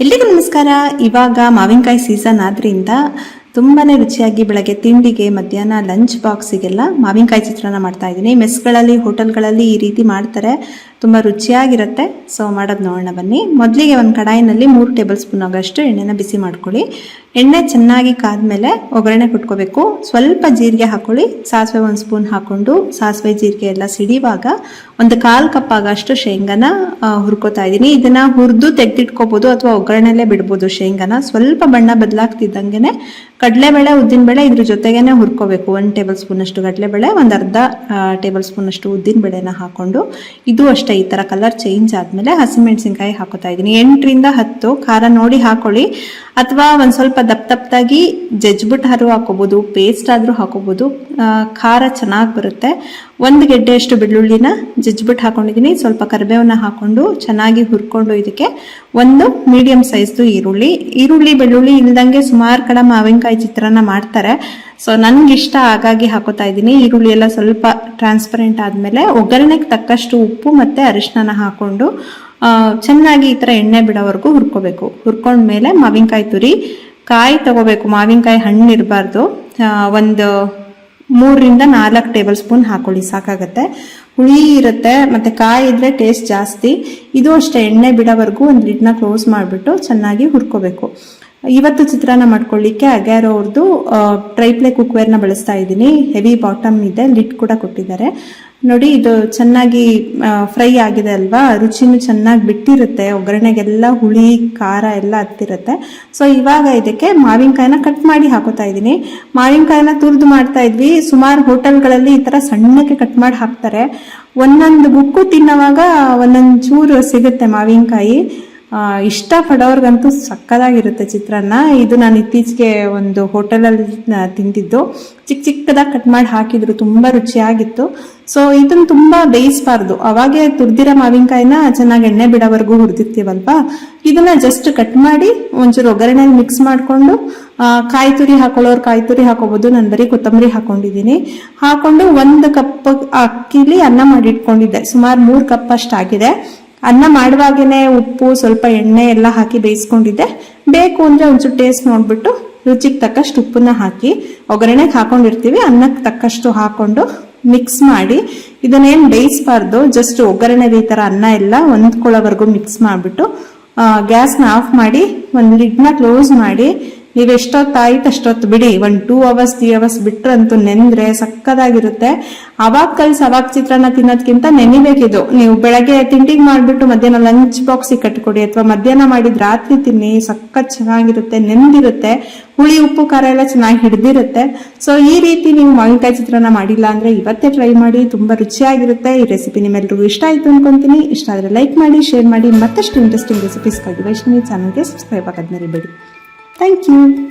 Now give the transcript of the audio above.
ಎಲ್ರಿಗೂ ನಮಸ್ಕಾರ. ಇವಾಗ ಮಾವಿನಕಾಯಿ ಸೀಸನ್ ಆದ್ರಿಂದ ತುಂಬಾನೇ ರುಚಿಯಾಗಿ ಬೆಳಗ್ಗೆ ತಿಂಡಿಗೆ, ಮಧ್ಯಾಹ್ನ ಲಂಚ್ ಬಾಕ್ಸಿಗೆಲ್ಲ ಮಾವಿನಕಾಯಿ ಚಿತ್ರಾನ್ನ ಮಾಡ್ತಾ ಇದ್ದೀನಿ. ಮೆಸ್ಗಳಲ್ಲಿ ಹೋಟೆಲ್ಗಳಲ್ಲಿ ಈ ರೀತಿ ಮಾಡ್ತಾರೆ. ತುಂಬ ರುಚಿಯಾಗಿರುತ್ತೆ. ಸೊ ಮಾಡೋದು ನೋಡೋಣ ಬನ್ನಿ. ಮೊದಲಿಗೆ ಒಂದು ಕಡಾಯಿನಲ್ಲಿ ಮೂರು ಟೇಬಲ್ ಸ್ಪೂನ್ ಆಗೋಷ್ಟು ಎಣ್ಣೆನ ಬಿಸಿ ಮಾಡ್ಕೊಳ್ಳಿ. ಎಣ್ಣೆ ಚೆನ್ನಾಗಿ ಕಾದ್ಮೇಲೆ ಒಗ್ಗರಣೆ ಕುಟ್ಕೋಬೇಕು. ಸ್ವಲ್ಪ ಜೀರಿಗೆ ಹಾಕೊಳ್ಳಿ. ಸಾಸಿವೆ ಒಂದು ಸ್ಪೂನ್ ಹಾಕ್ಕೊಂಡು ಸಾಸಿವೆ ಜೀರಿಗೆ ಎಲ್ಲ ಸಿಡಿವಾಗ ಒಂದು ಕಾಲು ಕಪ್ ಆಗೋಷ್ಟು ಶೇಂಗಾನ ಹುರ್ಕೋತಾ ಇದ್ದೀನಿ. ಇದನ್ನು ಹುರಿದು ತೆಗೆದಿಟ್ಕೋಬೋದು ಅಥವಾ ಒಗ್ಗರಣೆಲ್ಲೇ ಬಿಡ್ಬೋದು ಶೇಂಗಾನ. ಸ್ವಲ್ಪ ಬಣ್ಣ ಬದಲಾಗ್ತಿದ್ದಂಗೆನೆ ಕಡಲೆಬೇಳೆ, ಉದ್ದಿನಬೇಳೆ ಇದ್ರ ಜೊತೆಗೇನೆ ಹುರ್ಕೋಬೇಕು. ಒಂದು ಟೇಬಲ್ ಸ್ಪೂನಷ್ಟು ಕಡಲೆಬೇಳೆ, ಒಂದು ಅರ್ಧ ಟೇಬಲ್ ಸ್ಪೂನಷ್ಟು ಉದ್ದಿನಬೇಳೆನ ಹಾಕೊಂಡು, ಇದು ಅಷ್ಟೇ ಈ ತರ ಕಲರ್ ಚೇಂಜ್ ಆದ್ಮೇಲೆ ಹಸಿಮೆಣಸಿನ್ಕಾಯಿ ಹಾಕೋತಾ ಇದ್ದೀನಿ. ಎಂಟರಿಂದ ಹತ್ತು, ಖಾರ ನೋಡಿ ಹಾಕೊಳ್ಳಿ. ಅಥವಾ ಒಂದ್ ಸ್ವಲ್ಪ ದಪ್ಪ ದಪ್ಪದಾಗಿ ಜಜ್ಬಿಟ್ಟು ಹರು ಹಾಕೋಬಹುದು ಪೇಸ್ಟ್ ಆದ್ರೂ ಹಾಕೋಬಹುದು ಖಾರ ಚೆನ್ನಾಗಿ ಬರುತ್ತೆ. ಒಂದು ಗೆಡ್ಡೆಯಷ್ಟು ಬೆಳ್ಳುಳ್ಳಿನ ಜಜ್ಜಿಬಿಟ್ಟು ಹಾಕೊಂಡಿದ್ದೀನಿ. ಸ್ವಲ್ಪ ಕರಿಬೇವನ್ನ ಹಾಕೊಂಡು ಚೆನ್ನಾಗಿ ಹುರ್ಕೊಂಡು ಇದಕ್ಕೆ ಒಂದು ಮೀಡಿಯಂ ಸೈಜ್ದು ಈರುಳ್ಳಿ. ಈರುಳ್ಳಿ, ಬೆಳ್ಳುಳ್ಳಿ ಇಲ್ದಂಗೆ ಸುಮಾರು ಕಡೆ ಮಾವಿನಕಾಯಿ ಚಿತ್ರಾನ್ನ ಮಾಡ್ತಾರೆ. ಸೊ ಇಷ್ಟ ಹಾಗಾಗಿ ಹಾಕೋತಾ ಇದ್ದೀನಿ. ಈರುಳ್ಳಿ ಎಲ್ಲ ಸ್ವಲ್ಪ ಟ್ರಾನ್ಸ್ಪರೆಂಟ್ ಆದಮೇಲೆ ಒಗ್ಗರಣೆಗೆ ತಕ್ಕಷ್ಟು ಉಪ್ಪು ಮತ್ತು ಅರಿಶಿನ ಹಾಕೊಂಡು ಚೆನ್ನಾಗಿ ಈ ಥರ ಎಣ್ಣೆ ಬಿಡೋವರೆಗೂ ಹುರ್ಕೋಬೇಕು. ಹುರ್ಕೊಂಡ್ಮೇಲೆ ಮಾವಿನಕಾಯಿ ತುರಿ, ಕಾಯಿ ತಗೋಬೇಕು. ಮಾವಿನಕಾಯಿ ಹಣ್ಣು ಇರಬಾರ್ದು. ಒಂದು ಮೂರರಿಂದ ನಾಲ್ಕು ಟೇಬಲ್ ಸ್ಪೂನ್ ಹಾಕೊಳ್ಳಿ, ಸಾಕಾಗತ್ತೆ. ಹುಳಿ ಇರುತ್ತೆ, ಮತ್ತು ಕಾಯಿ ಇದ್ರೆ ಟೇಸ್ಟ್ ಜಾಸ್ತಿ. ಇದು ಅಷ್ಟೇ, ಎಣ್ಣೆ ಬಿಡೋವರೆಗೂ ಒಂದು ಲಿಡ್ನ ಕ್ಲೋಸ್ ಮಾಡಿಬಿಟ್ಟು ಚೆನ್ನಾಗಿ ಹುರ್ಕೋಬೇಕು. ಇವತ್ತು ಚಿತ್ರಾನ್ನ ಮಾಡ್ಕೊಳ್ಳಿಕ್ಕೆ ಅಗ್ಯಾರೋ ಅವ್ರದ್ದು ಟ್ರೈಪ್ಲೆ ಕುಕ್ವೇರ್ನ ಬಳಸ್ತಾ ಇದ್ದೀನಿ. ಹೆವಿ ಬಾಟಮ್ ಇದೆ ಲಿಡ್ ಕೂಡ ಕೊಟ್ಟಿದ್ದಾರೆ. ನೋಡಿ, ಇದು ಚೆನ್ನಾಗಿ ಫ್ರೈ ಆಗಿದೆ ಅಲ್ವಾ? ರುಚಿನೂ ಚೆನ್ನಾಗಿ ಬಿಟ್ಟಿರುತ್ತೆ. ಒಗ್ಗರಣೆಗೆಲ್ಲ ಹುಳಿ, ಖಾರ ಎಲ್ಲ ಹತ್ತಿರುತ್ತೆ. ಸೊ ಇವಾಗ ಇದಕ್ಕೆ ಮಾವಿನಕಾಯಿನ ಕಟ್ ಮಾಡಿ ಹಾಕೋತಾ ಇದ್ದೀನಿ. ಮಾವಿನಕಾಯಿನ ತುರಿದು ಮಾಡ್ತಾ ಇದ್ವಿ. ಸುಮಾರು ಹೋಟೆಲ್ಗಳಲ್ಲಿ ಈ ಥರ ಸಣ್ಣಕ್ಕೆ ಕಟ್ ಮಾಡಿ ಹಾಕ್ತಾರೆ. ಒಂದೊಂದು ಬುಕ್ಕು ತಿನ್ನೋವಾಗ ಒಂದೊಂದು ಚೂರು ಸಿಗುತ್ತೆ ಮಾವಿನಕಾಯಿ. ಆ, ಇಷ್ಟ ಪಡೋರ್ಗಂತೂ ಸಕ್ಕದಾಗಿರುತ್ತೆ ಚಿತ್ರಾನ್ನ. ಇದು ನಾನು ಇತ್ತೀಚೆಗೆ ಒಂದು ಹೋಟೆಲಲ್ಲಿ ತಿಂದಿದ್ದು ಚಿಕ್ಕ ಚಿಕ್ಕದಾಗಿ ಕಟ್ ಮಾಡಿ ಹಾಕಿದ್ರು ತುಂಬಾ ರುಚಿಯಾಗಿತ್ತು. ಸೊ ಇದನ್ನ ತುಂಬಾ ಬೇಯಿಸಬಾರ್ದು. ಅವಾಗೆ ತುರ್ದಿರೋ ಮಾವಿನಕಾಯಿನ ಚೆನ್ನಾಗಿ ಎಣ್ಣೆ ಬಿಡೋವರೆಗೂ ಹುರಿದಿರ್ತೀವಲ್ವಾ? ಇದನ್ನ ಜಸ್ಟ್ ಕಟ್ ಮಾಡಿ ಒಂಚೂರು ಒಗ್ಗರಣೆಯಲ್ಲಿ ಮಿಕ್ಸ್ ಮಾಡಿಕೊಂಡು ಕಾಯಿ ತುರಿ ಹಾಕೊಳ್ಳೋರು ಕಾಯಿ ತುರಿ ಹಾಕೋಬಹುದು ನಾನು ಬರೀ ಕೊತ್ತಂಬರಿ ಹಾಕೊಂಡಿದ್ದೀನಿ. ಹಾಕೊಂಡು ಒಂದು ಕಪ್ ಅಕ್ಕಿಲಿ ಅನ್ನ ಮಾಡಿಟ್ಕೊಂಡಿದ್ದೆ. ಸುಮಾರು ಮೂರು ಕಪ್ ಅಷ್ಟಾಗಿದೆ ಅನ್ನ ಮಾಡುವಾಗೇನೆ ಉಪ್ಪು, ಸ್ವಲ್ಪ ಎಣ್ಣೆ ಎಲ್ಲ ಹಾಕಿ ಬೇಯಿಸ್ಕೊಂಡಿದ್ದೆ. ಬೇಕು ಅಂದ್ರೆ ಒಂಚೂರು ಟೇಸ್ಟ್ ನೋಡ್ಬಿಟ್ಟು ರುಚಿಗೆ ತಕ್ಕಷ್ಟು ಉಪ್ಪನ್ನ ಹಾಕಿ ಒಗ್ಗರಣೆಗೆ ಹಾಕೊಂಡಿರ್ತೀವಿ. ಅನ್ನಕ್ಕೆ ತಕ್ಕಷ್ಟು ಹಾಕೊಂಡು ಮಿಕ್ಸ್ ಮಾಡಿ ಇದನ್ನೇನು ಬೇಯಿಸ್ಬಾರ್ದು ಜಸ್ಟ್ ಒಗ್ಗರಣೆ ಈ ಥರ ಅನ್ನ ಎಲ್ಲ ಹೊಂದ್ಕೊಳ್ಳೋವರೆಗೂ ಮಿಕ್ಸ್ ಮಾಡಿಬಿಟ್ಟು ಗ್ಯಾಸ್ನ ಆಫ್ ಮಾಡಿ ಒಂದು ಲಿಡ್ನ ಕ್ಲೋಸ್ ಮಾಡಿ ನೀವು ಎಷ್ಟೊತ್ತು ಆಯ್ತು ಅಷ್ಟೊತ್ತು ಬಿಡಿ. ಒಂದು ಟೂ ಅವರ್ಸ್ ತ್ರೀ ಅವರ್ಸ್ ಬಿಟ್ರಂತೂ ನೆಂದ್ರೆ ಸಕ್ಕದಾಗಿರುತ್ತೆ. ಅವಾಗ ಕಲ್ಸಿ, ಅವಾಗ ಚಿತ್ರಾನ್ನ ತಿನ್ನೋದ್ಕಿಂತ ನೆನಿಬೇಕಿದು. ನೀವು ಬೆಳಗ್ಗೆ ತಿಂಡಿಗೆ ಮಾಡಿಬಿಟ್ಟು ಮಧ್ಯಾಹ್ನ ಲಂಚ್ ಬಾಕ್ಸಿಗೆ ಕಟ್ಕೊಡಿ ಅಥವಾ ಮಧ್ಯಾಹ್ನ ಮಾಡಿದ ರಾತ್ರಿ ತಿನ್ನಿ, ಸಖತ್ ಚೆನ್ನಾಗಿರುತ್ತೆ, ನೆಂದಿರುತ್ತೆ. ಹುಳಿ, ಉಪ್ಪು, ಖಾರ ಎಲ್ಲ ಚೆನ್ನಾಗಿ ಹಿಡ್ದಿರುತ್ತೆ. ಸೊ ಈ ರೀತಿ ನೀವು ಮಾವಿನಕಾಯಿ ಚಿತ್ರಾನ್ನ ಮಾಡಿಲ್ಲ ಅಂದ್ರೆ ಇವತ್ತೇ ಟ್ರೈ ಮಾಡಿ, ತುಂಬಾ ರುಚಿಯಾಗಿರುತ್ತೆ. ಈ ರೆಸಿಪಿ ನಿಮ್ಮೆಲ್ರಿಗೂ ಇಷ್ಟ ಆಯ್ತು ಅನ್ಕೊಂತೀನಿ. ಇಷ್ಟ ಆದ್ರೆ ಲೈಕ್ ಮಾಡಿ ಶೇರ್ ಮಾಡಿ. ಮತ್ತಷ್ಟು ಇಂಟ್ರೆಸ್ಟಿಂಗ್ ರೆಸಿಪೀಸ್ಗಾಗಿ ವೈಷ್ಣವಿ ಚಾನಲ್ಗೆ ಸಬ್ಸ್ಕ್ರೈಬ್ ಆಗೋದ್ ಮರಿಬೇಡಿ. Thank you.